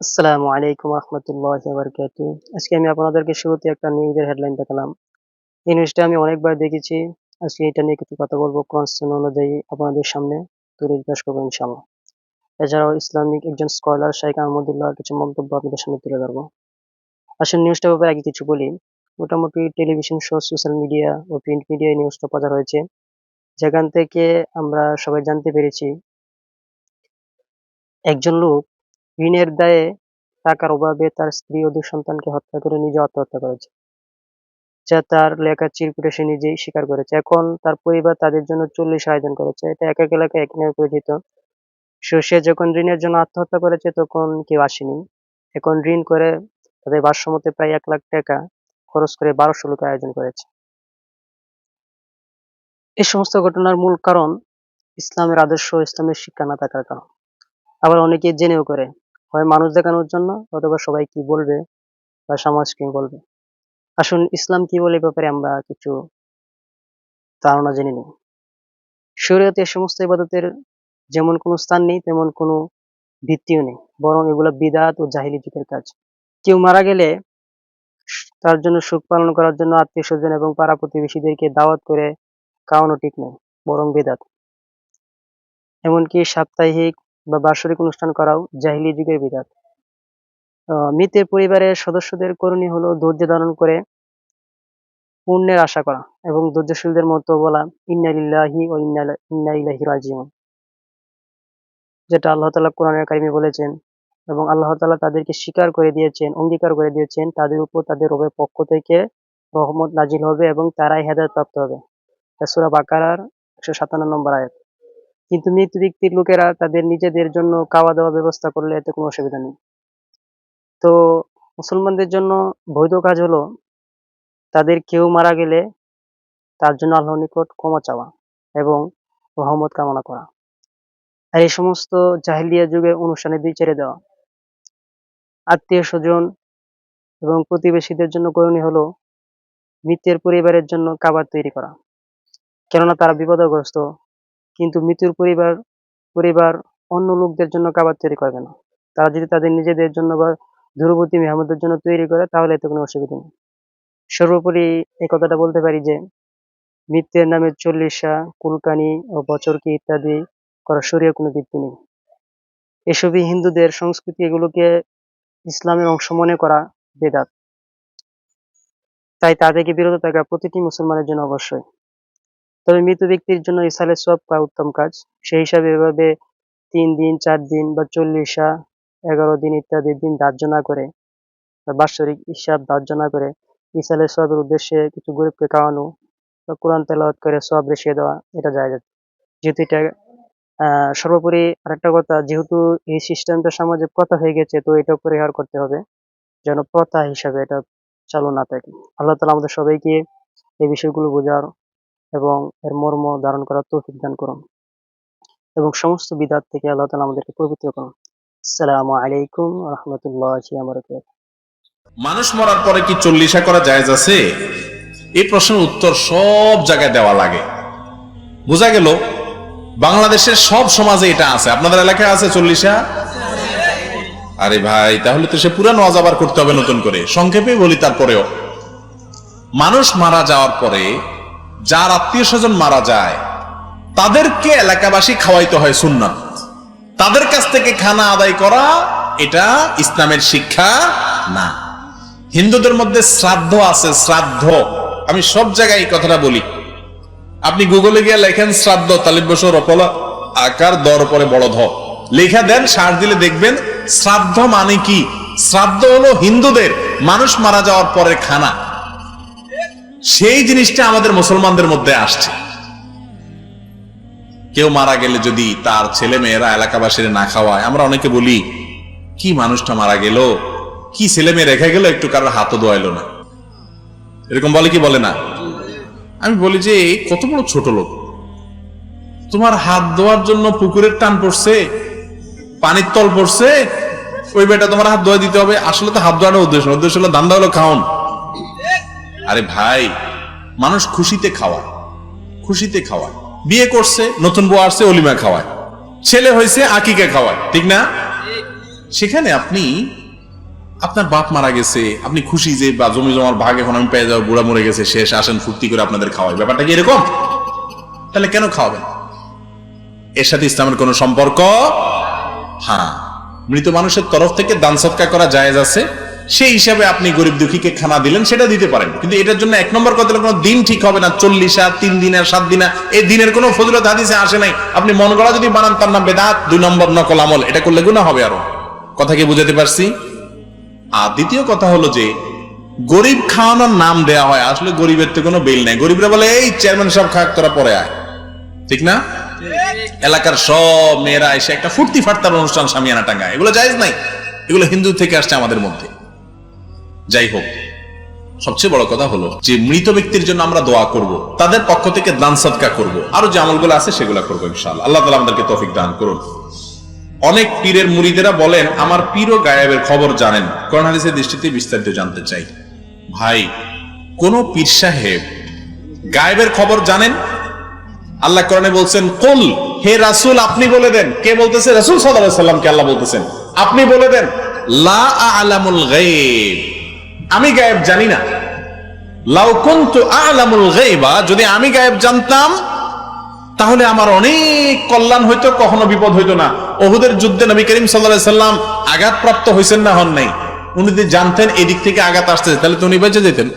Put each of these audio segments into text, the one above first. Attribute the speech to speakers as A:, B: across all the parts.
A: আসসালামু আলাইকুম রহমতুল্লাহ বারকাতু। আজকে আমি আপনাদেরকে শুরুতে একটা নিউজের হেডলাইন দেখালাম। এই নিউজটা আমি অনেকবার দেখেছি। আজকে এটা নিয়ে কিছু কথা বলব কনস্টেন অনুযায়ী আপনাদের সামনে তুলে জিজ্ঞাসা করব ইনশাল্লাহ এছাড়াও ইসলামিক একজন স্কলার শাইখ আহমদুল্লাহ কিছু মন্তব্য আপনাদের সামনে তুলে ধরবো। আসলে নিউজটা ব্যাপারে আগে কিছু বলি। মোটামুটি টেলিভিশন শো সোশ্যাল মিডিয়া ও প্রিন্ট মিডিয়ায় নিউজটা প্রচার হয়েছে। যেখান থেকে আমরা সবাই জানতে পেরেছি, একজন লোক ঋণের দায়ে টাকার অভাবে তার স্ত্রী ও দুই সন্তানকে হত্যা করে নিজে আত্মহত্যা করেছে। যা তার লেখা চিরকুটে সে নিজেই স্বীকার করেছে। এখন তার পরিবার তাদের জন্য চল্লিশ আয়োজন করেছে। এটা এক এক এলাকায় এক নামে পরিচিত। সো যখন ঋণের জন্য আত্মহত্যা করেছে তখন কেউ আসেনি। এখন ঋণ করে তাদের ভারসাম্যতে প্রায় এক লাখ টাকা খরচ করে বারোশো লোক আয়োজন করেছে। এই সমস্ত ঘটনার মূল কারণ ইসলামের আদর্শ ইসলামের শিক্ষা না থাকার কারণ। আবার অনেকে জেনেও করে হয় মানুষ দেখানোর জন্য অথবা সবাই কি বলবে বা সমাজ কি বলবে? আসুন ইসলাম কি বলে ব্যাপারে আমরা কিছু ধারণা জেনে নিই। শরীয়তে এ সমস্ত ইবাদতের যেমন কোনো স্থান নেই, তেমন কোনো ভিত্তিও নেই। বরং এগুলো বিদাত ও জাহিলি যুগের কাজ। কেউ মারা গেলে তার জন্য সুখ পালন করার জন্য আত্মীয় স্বজন এবং পাড়া প্রতিবেশীদেরকে দাওয়াত করে খাওয়ানো ঠিক নয়, বরং বেদাত। এমনকি সাপ্তাহিক বা বার্ষিক অনুষ্ঠান করাও জাহিলি যুগের বিদাত মৃতের পরিবারের সদস্যদের করণীয় হলো ধৈর্য ধারণ করে পুণ্যের আশা করা এবং ধৈর্যশীলদের মতো বলা ইন্নালিল্লাহি ও ইন্না রাজিউন। যেটা আল্লাহ তালা কোরআনের কারিমে বলেছেন এবং আল্লাহ তালা তাদেরকে স্বীকার করে দিয়েছেন, অঙ্গীকার করে দিয়েছেন, তাদের উপর তাদের রবের পক্ষ থেকে রহমত নাজিল হবে এবং তারাই হেদায়ত প্রাপ্ত হবে। সূরা বাকারার একশো সাতান্ন নম্বর আয়াত। কিন্তু মৃত ব্যক্তির লোকেরা তাদের নিজেদের জন্য খাওয়া দাওয়া ব্যবস্থা করলে এতে কোনো অসুবিধা নেই। তো মুসলমানদের জন্য বৈধ কাজ হলো তাদের কেউ মারা গেলে তার জন্য আল্লাহর নিকট ক্ষমা চাওয়া এবং রহমত কামনা করা। আর এই সমস্ত জাহিলিয়া যুগের অনুষ্ঠানে দিয়ে ছেড়ে দেওয়া। আত্মীয় স্বজন এবং প্রতিবেশীদের জন্য করণীয় হলো মৃতের পরিবারের জন্য খাবার তৈরি করা। কেননা তারা বিপদগ্রস্ত কিন্তু মৃত্যুর পরিবার পরিবার অন্য লোকদের জন্য খাবার তৈরি করবে না। তারা যদি তাদের নিজেদের জন্য বা ধ্রুবতী মেহমানদের জন্য তৈরি করে, তাহলে এতে কোনো অসুবিধা নেই। সর্বোপরি এই কথাটা বলতে পারি যে, মৃত্যের নামে চল্লিশা, কুলকানি ও বছরকি ইত্যাদি করা সরিয়ে কোনো ভিত্তি নেই। এসবই হিন্দুদের সংস্কৃতি এগুলোকে ইসলামের অংশ মনে করা বেদাত। তাই তা থেকে বিরত থাকা প্রতিটি মুসলমানের জন্য অবশ্যই। তবে মৃত ব্যক্তির জন্য ইসালে সব উত্তম কাজ। সেই হিসাবে এভাবে তিন দিন, চার দিন বা চল্লিশা এগারো দিন ইত্যাদি দিন ধার্য না করে বাৎসরিক হিসাব ধার্য না করে ইসালে সবের উদ্দেশ্যে কিছু গরিবকে খাওয়ানো বা কোরআন তেলাওয়াত করে সব রেসিয়ে দেওয়া এটা যায় যেহেতু এটা সর্বোপরি আরেকটা কথা, যেহেতু এই সিস্টেমটা সমাজে প্রথা হয়ে গেছে, তো এটা পরিহার করতে হবে যেন প্রথা হিসাবে এটা চালু না থাকে। আল্লাহ তালা আমাদের সবাইকে এই বিষয়গুলো বোঝার এবং এর মর্ম ধারণ করার তৌফিক দান করুন। এবং সমস্ত বিদাত থেকে আল্লাহ তালা আমাদেরকে পবিত্র করুন। আসসালামু আলাইকুম রহমতুল্লাহ
B: মানুষ মরার পরে কি চল্লিশা করা জায়েজ আছে? এই প্রশ্নের উত্তর সব জায়গায় দেওয়া লাগে। বোঝা গেল, বাংলাদেশের সব সমাজে এটা আছে। আপনাদের এলাকায় আছে চল্লিশা? আরে ভাই, তাহলে তো সে পুরানো আজাবার করতে হবে নতুন করে। সংক্ষেপে বলি তারপরেও। মানুষ মারা যাওয়ার পরে যার আত্মীয় স্বজন মারা যায়, তাদেরকে এলাকাবাসী খাওয়াইতে হয় সুন্নাত। তাদের কাছ থেকে খানা আদায় করা, এটা ইসলামের শিক্ষা না। হিন্দুদের মধ্যে শ্রাদ্ধ আছে, শ্রাদ্ধ। আমি সব জায়গায় এই কথাটা বলি। আপনি গুগলে গিয়ে লেখেন শ্রাদ্ধ, তালিব বছর অপলা আকার, দর পরে বড় ধ। লেখা দেন, সার দিলে দেখবেন শ্রাদ্ধ মানে কি? শ্রাদ্ধ হলো হিন্দুদের মানুষ মারা যাওয়ার পরে খানা। সেই জিনিসটা আমাদের মুসলমানদের মধ্যে আসছে। কেউ মারা গেলে যদি তার ছেলে মেয়েরা এলাকাবাসীর না খাওয়ায়, আমরা অনেকে বলি, কি মানুষটা মারা গেল? কি ছেলে মেয়ে রেখে গেল? একটু কারোর হাতও দোয়াইলো না। এরকম বলে কি বলে না? আমি বলি যে কত বড় ছোট লোক। তোমার হাত ধোয়ার জন্য পুকুরের টান পড়ছে, পানির তল পড়ছে, ওই বেটা তোমার হাত ধোয়া দিতে হবে। আসলে তো হাত ধোয়ানোর উদ্দেশ্য উদ্দেশ্য হলো, দান্দা হলো, খাওন। আরে ভাই, মানুষ খুশিতে খাওয়ায় খুশিতে খাওয়ায়। বিয়ে করছে, নতুন বউ আসছে, অলিমা খাওয়ায়। ছেলে হয়েছে, আকিকে খাওয়ায়, ঠিক না? সেখানে আপনি, আপনার বাপ মারা গেছে, আপনি খুশি যে বা জমি জমার ভাগ এখন আমি পেয়ে যাব, বুড়া মরে গেছে, শেষ, আসেন, ফুর্তি করে আপনাদের খাওয়াই। ব্যাপারটা কি এরকম? তাহলে কেন খাওয়াবেন? এর সাথে ইসলামের কোনো সম্পর্ক? হ্যাঁ। মৃত মানুষের তরফ থেকে দান সৎকার করা জায়েজ আছে? সেই হিসাবে আপনি গরিব দুঃখীকে খানা দিলেন, সেটা দিতে পারেন। কিন্তু এটার জন্য এক নম্বর কথা কোনো দিন ঠিক হবে না, চল্লিশ, তিন দিন, সাত দিন এই দিনের কোনো ফজিলত হাদিসে আসে নাই। আপনি মন গড়া যদি বানান, তার নাম বেদাত, দুই নম্বর নকল আমল, এটা করলে গুণা হবে আরও। কথা কি বুঝাতে পারছি? আর দ্বিতীয় কথা হলো যে, গরিব খাওয়ানোর নাম দেয়া হয়, আসলে গরিবের তো কোনো বিল নাই। গরিবরা বলে, এই চেয়ারম্যান সব খাক, তোরা পরে আয়। ঠিক না? এলাকার সব মেয়েরা এসে একটা ফুর্তি ফাটতার অনুষ্ঠান সামিয়ানা টাঙ্গায়। এগুলো জায়েজ নাই। এগুলো হিন্দু থেকে আসছে আমাদের মধ্যে। যাই হোক, সবচেয়ে বড় কথা হলো যে মৃত ব্যক্তির জন্য আমরা দোয়া করব, তাদের পক্ষ থেকে দান সৎকা করব, আরও যে আমলগুলো আছে সেগুলো করব ইনশাআল্লাহ। আল্লাহ তালা আমাদেরকে তৌফিক দান করুন। অনেক পীরের মুরিদেরা বলেন, আমার পীর ও গায়েবের খবর জানেন। কোরআন দৃষ্টিতে বিস্তারিত জানতে চাই। ভাই, কোন পীর সাহেব গায়েবের খবর জানেন? আল্লাহ কোরআনে বলছেন, কুল, হে রাসূল, আপনি বলে দেন। কে বলতেছে? রাসূল সাল্লাল্লাহু আলাইহি সাল্লামকে আল্লাহ বলতেছেন? আপনি বলে দেন, লা আ'লামুল গায়ব। আমি গায়েব জানি না। আ'লামুল গায়বা, যদি আমি গায়েব জানতাম, তাহলে আমার অনেক কল্যাণ হইতো, কখনো বিপদ হইতো না। ওহুদের যুদ্ধে নবী করিম আলাইহি সাল্লাম আঘাতপ্রাপ্ত হইছেন না, হন নাই। উনি যদি জানতেন, এদিক থেকে আঘাত আসতেছে, তাহলে তো উনি বেঁচে যেতেন।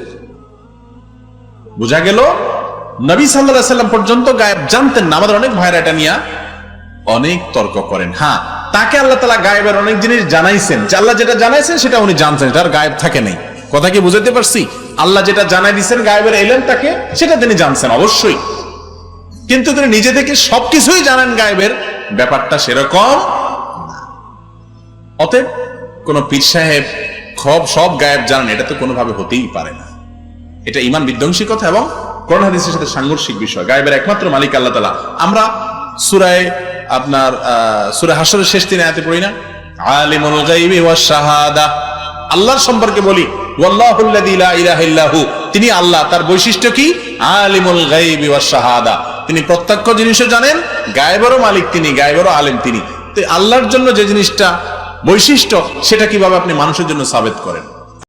B: বোঝা গেল? নবী সাল্লাল্লাহু সাল্লাম পর্যন্ত গায়েব জানতেন না। আমাদের অনেক ভাইরা এটা নিয়ে অনেক তর্ক করেন। হ্যাঁ তাকে আল্লাহ তালা গায়েবের অনেক জিনিস জানাইছেন। যে আল্লাহ যেটা জানাইছেন, সেটা উনি জানতেন তার গায়েব থাকে নেই। কথা কি বুঝাতে পারছি? আল্লাহ যেটা জানাই দিচ্ছেন গায়েবের এলেন তাকে সেটা তিনি জানছেন অবশ্যই। কিন্তু তিনি নিজে থেকে সবকিছুই জানেন গায়েবের। ব্যাপারটা সেরকম অতএব কোন পীর সাহেব সব সব গায়েব জানেন, এটা তো কোনোভাবে হতেই পারে না। এটা ইমান বিধ্বংসী কথা এবং করোনা হাদিসের সাথে সাংঘর্ষিক বিষয়। গায়েবের একমাত্র মালিক আল্লাহ তালা আমরা সুরায় আপনার সুরা হাসরের শেষ দিনে আয়াতে পড়ি না? আলিমুল গাইবি ওয়াস শাহাদা। আল্লাহর সম্পর্কে বলি তিনি আল্লাহ, তার বৈশিষ্ট্য কি? আলিমুল গাইবি তিনি প্রত্যক্ষ জিনিসও জানেন, গায়েবেরও মালিক তিনি, গায়েবেরও আলেম তিনি। তো আল্লাহর জন্য যে জিনিসটা বৈশিষ্ট্য, সেটা কীভাবে আপনি মানুষের জন্য সাবেত করেন?